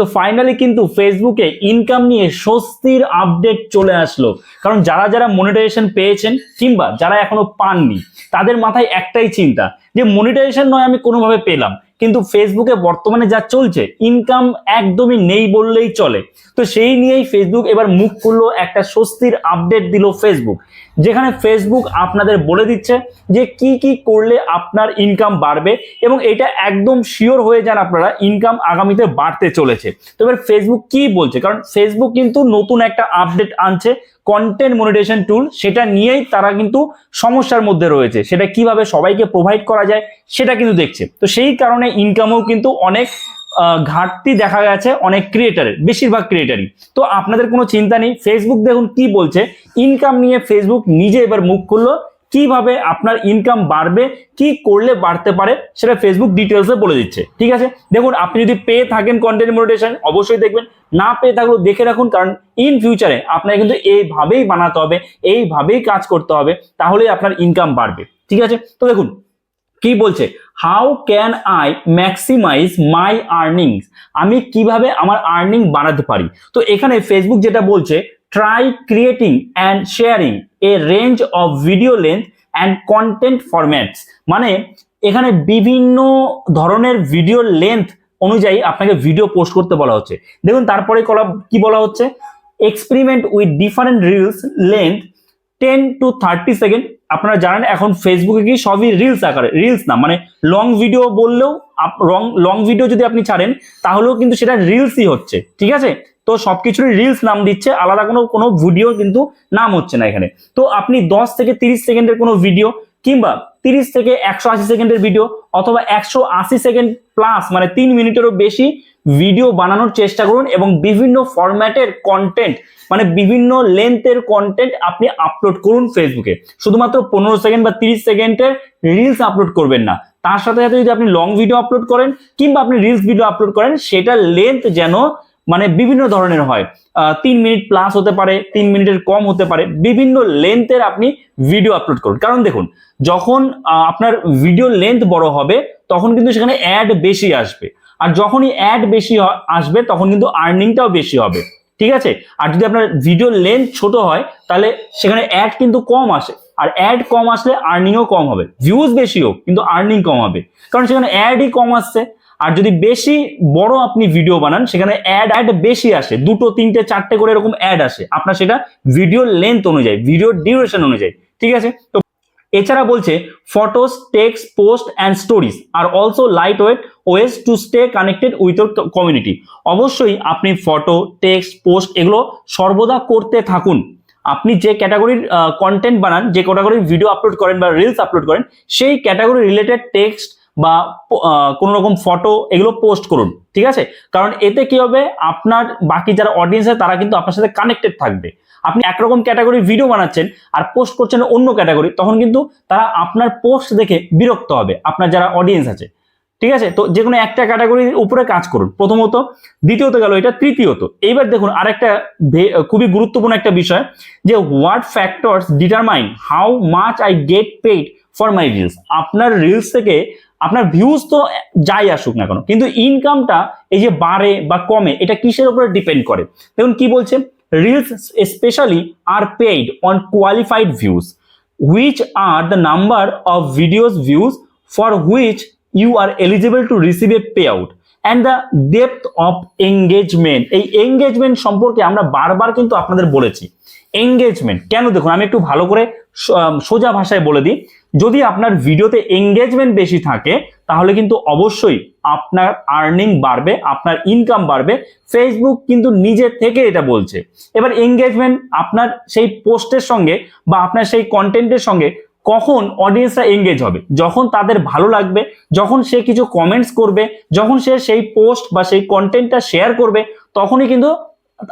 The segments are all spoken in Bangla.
তো ফাইনালি কিন্তু ফেসবুকে ইনকাম নিয়ে স্বস্তির আপডেট চলে আসলো। কারণ যারা যারা মনিটাইজেশন পেয়েছেন কিংবা যারা এখনও পাননি, তাদের মাথায় একটাই চিন্তা যে মনিটাইজেশন নয় আমি কোনোভাবে পেলাম। কিন্তু ফেসবুকে বর্তমানে যা চলছে ইনকাম একদমই নেই বললেই চলে। তো সেই নিয়েই ফেসবুক এবার মুখ খুললো, একটা স্বস্তির আপডেট দিল ফেসবুক যেখানে ফেসবুক আপনাদের বলে দিচ্ছে যে কি কি করলে আপনার ইনকাম বাড়বে এবং এটা একদম শিওর হয়ে যান আপনারা ইনকাম আগামীতে বাড়তে চলেছে। তো এবার ফেসবুক কি বলছে? কারণ ফেসবুক কিন্তু নতুন একটা আপডেট আনছে কন্টেন্ট মনিটেশন টুল সেটা নিয়েই তারা কিন্তু সমস্যার মধ্যে রয়েছে। সেটা কীভাবে সবাইকে প্রোভাইড করা যায়, সেটা কিন্তু দেখছে। তো সেই কারণে ইনকামও কিন্তু অনেক ঘাটতি দেখা গেছে অনেক ক্রিয়েটারের বেশিরভাগ ক্রিয়েটারই তো আপনাদের কোনো চিন্তা নেই ফেসবুক দেখুন কি বলছে। ইনকাম নিয়ে ফেসবুক নিজে এবার মুখ খুললো কীভাবে আপনার ইনকাম বাড়বে, কি করলে বাড়তে পারে, সেটা ফেসবুক ডিটেলসে বলে দিচ্ছে, ঠিক আছে? দেখুন, আপনি যদি পেয়ে থাকেন কন্টেন্ট মনিটেশন অবশ্যই দেখবেন। না পেয়ে থাকলেও দেখে রাখুন, কারণ ইন ফিউচারে আপনাকে কিন্তু এইভাবেই বানাতে হবে, এইভাবেই কাজ করতে হবে, তাহলেই আপনার ইনকাম বাড়বে, ঠিক আছে? তো দেখুন, কি বলছে? How can I maximize my earnings আমি কীভাবে আমার আর্নিং বাড়াতে পারি? তো এখানে ফেসবুক যেটা বলছে try creating and sharing a range of video length and content formats মানে এখানে বিভিন্ন ধরনের ভিডিও লেন্থ অনুযায়ী আপনাকে ভিডিও পোস্ট করতে বলা হচ্ছে। দেখুন, তারপরে কি বলা হচ্ছে? Experiment with different reels length ten to thirty second আপনারা জানেন, এখন ফেসবুকে কি সবই রিলস আকারে রিলস না মানে লং ভিডিও বললেও রং লং ভিডিও যদি আপনি ছাড়েন, তাহলেও কিন্তু সেটা রিলসই হচ্ছে। ঠিক আছে? তো সবকিছুরই রিলস নাম দিচ্ছে, আলাদা কোনো কোনো ভিডিও কিন্তু নাম হচ্ছে না এখানে। তো আপনি দশ থেকে তিরিশ সেকেন্ডের কোনো ভিডিও কিংবা তিরিশ থেকে একশো আশি সেকেন্ডের ভিডিও অথবা একশো আশি সেকেন্ড প্লাস মানে তিন মিনিটেরও বেশি ভিডিও বানানোর চেষ্টা করুন এবং বিভিন্ন ফরম্যাটের কন্টেন্ট মানে বিভিন্ন লেন্থের কন্টেন্ট আপনি আপলোড করুন ফেসবুকে শুধুমাত্র পনেরো সেকেন্ড বা তিরিশ সেকেন্ডের রিলস আপলোড করবেন না। তার সাথে সাথে যদি আপনি লং ভিডিও আপলোড করেন কিংবা আপনি রিলস ভিডিও আপলোড করেন সেটা লেন্থ যেন মানে বিভিন্ন ধরনের হয়। তিন মিনিট প্লাস হতে পারে, তিন মিনিটের কম হতে পারে। বিভিন্ন লেন্থের আপনি ভিডিও আপলোড করুন। কারণ দেখুন, যখন আপনার ভিডিও লেন্থ বড় হবে, তখন কিন্তু সেখানে অ্যাড বেশি আসবে। আর যখনই অ্যাড বেশি আসবে, তখন কিন্তু আর্নিংটাও বেশি হবে। ঠিক আছে? আর যদি আপনার ভিডিও লেন্থ ছোট হয়, তাহলে সেখানে অ্যাড কিন্তু কম আসে। আর অ্যাড কম আসলে আর্নিংও কম হবে। ভিউজ বেশি হোক, কিন্তু আর্নিং কম হবে। কারণ সেখানে অ্যাডই কম আসছে। আর যদি বেশি বড় আপনি ভিডিও বানান, সেখানে অ্যাড অ্যাড বেশি আসে। দুটো, তিনটে, চারটে করে এরকম অ্যাড আসে। আপনার সেটা ভিডিও লেন্থ অনুযায়ী ভিডিও ডিউরেশন অনুযায়ী। ঠিক আছে? তো এছাড়া বলছে photos text posts and stories R also light weight ways to stay connected with your community অবশ্যই আপনি ফটো টেক্সট পোস্ট এগুলো সর্বদা করতে থাকুন। আপনি যে ক্যাটাগরির কন্টেন্ট বানান, যে ক্যাটাগরির ভিডিও আপলোড করেন বা রিলস আপলোড করেন, সেই ক্যাটাগরি রিলেটেড টেক্সট বা কোনো রকম ফটো এগুলো পোস্ট করুন, ঠিক আছে? কারণ এতে কি হবে? আপনার বাকি যারা অডিয়েন্স আছে, তারা কিন্তু আপনার সাথে কানেক্টেড থাকবে। আপনি একরকম ক্যাটাগরি ভিডিও বানাচ্ছেন আর পোস্ট করছেন অন্য ক্যাটাগরি তখন কিন্তু তারা আপনার পোস্ট দেখে বিরক্ত হবে, আপনার যারা অডিয়েন্স আছে। ঠিক আছে? তো যে কোনো একটা ক্যাটাগরির উপরে কাজ করুন। প্রথমত, দ্বিতীয়ত গেল এটা, তৃতীয়ত, এইবার দেখুন আরেকটা ভে- খুবই গুরুত্বপূর্ণ একটা বিষয়, যে what factors determine how much I get paid for my reels আপনার রিলস থেকে আপনার ভিউজ তো যাই আসুক না কেন, কিন্তু ইনকামটা এই যে বাড়ে বা কমে, এটা কিসের উপরে ডিপেন্ড করে? দেখুন কি বলছে? Reels specially are paid on qualified views which are the number of videos views for which you are eligible to receive pay payout. And the depth of engagement. এই এঙ্গেজমেন্ট সম্পর্কে আমরা বারবার কিন্তু আপনাদের বলেছি। এঙ্গেজমেন্ট কেন দেখুন, আমি একটু ভালো করে সোজা ভাষায় বলে দিই। যদি আপনার ভিডিওতে এঙ্গেজমেন্ট বেশি থাকে, তাহলে কিন্তু অবশ্যই আপনার আর্নিং বাড়বে, আপনার ইনকাম বাড়বে। ফেসবুক কিন্তু নিজে থেকে এটা বলছে। এবার এঙ্গেজমেন্ট আপনার সেই পোস্টের সঙ্গে বা আপনার সেই কন্টেন্টের সঙ্গে কখন অডিয়েন্সরা এঙ্গেজ হবে? যখন তাদের ভালো লাগবে, যখন সে কিছু কমেন্টস করবে, যখন সে সেই পোস্ট বা সেই কন্টেন্টটা শেয়ার করবে, তখনই কিন্তু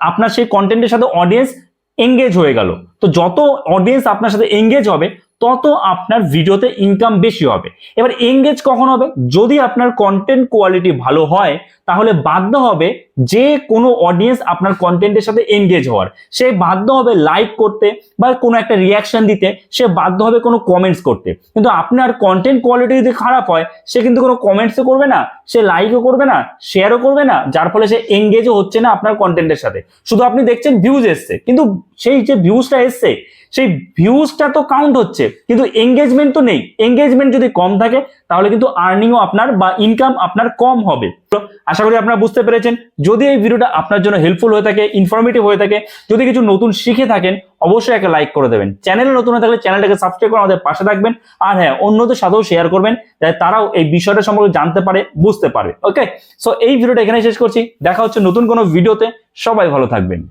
আপনার সেই কন্টেন্টের সাথে অডিয়েন্স এঙ্গেজ হয়ে গেল। তো যত অডিয়েন্স আপনার সাথে এঙ্গেজ হবে তত আপনার ভিডিওতে ইনকাম বেশি হবে। এবার এঙ্গেজ কখন হবে? যদি আপনার কন্টেন্ট কোয়ালিটি ভালো হয়, তাহলে বাধ্য হবে যে কোনো অডিয়েন্স আপনার কন্টেন্টের সাথে এঙ্গেজ হওয়ার। সে বাধ্য হবে লাইক করতে বা কোনো একটা রিয়াকশন দিতে, সে বাধ্য হবে কোনো কমেন্টস করতে। কিন্তু আপনার কন্টেন্ট কোয়ালিটি যদি খারাপ হয়, সে কিন্তু কোনো কমেন্টসও করবে না, সে লাইকও করবে না শেয়ারও করবে না, যার ফলে সে এঙ্গেজও হচ্ছে না আপনার কন্টেন্টের সাথে। শুধু আপনি দেখছেন ভিউজ এসছে, কিন্তু সেই যে ভিউজটা এসছে সেই ভিউজটা তো কাউন্ট হচ্ছে, কিন্তু এঙ্গেজমেন্ট তো নেই। এঙ্গেজমেন্ট যদি কম থাকে, তাহলে কিন্তু আর্নিংও আপনার বা ইনকাম আপনার কম হবে। তো আশা করি আপনারা বুঝতে পেরেছেন, যদি এই ভিডিওটা আপনার জন্য হেল্পফুল হয়ে থাকে ইনফরমেটিভ হয়ে থাকে, যদি কিছু নতুন শিখে থাকেন, অবশ্যই একটা লাইক করে দেবেন। চ্যানেলে নতুন হয়ে থাকলে চ্যানেলটাকে সাবস্ক্রাইব করে আমাদের পাশে থাকবেন, আর হ্যাঁ অন্যদের সাথেও শেয়ার করবেন, যাতে তারাও এই বিষয়টা সম্পর্কে জানতে পারে, বুঝতে পারবে ওকে সো এই ভিডিওটা এখানে শেষ করছি। দেখা হচ্ছে নতুন কোনো ভিডিওতে সবাই ভালো থাকবেন।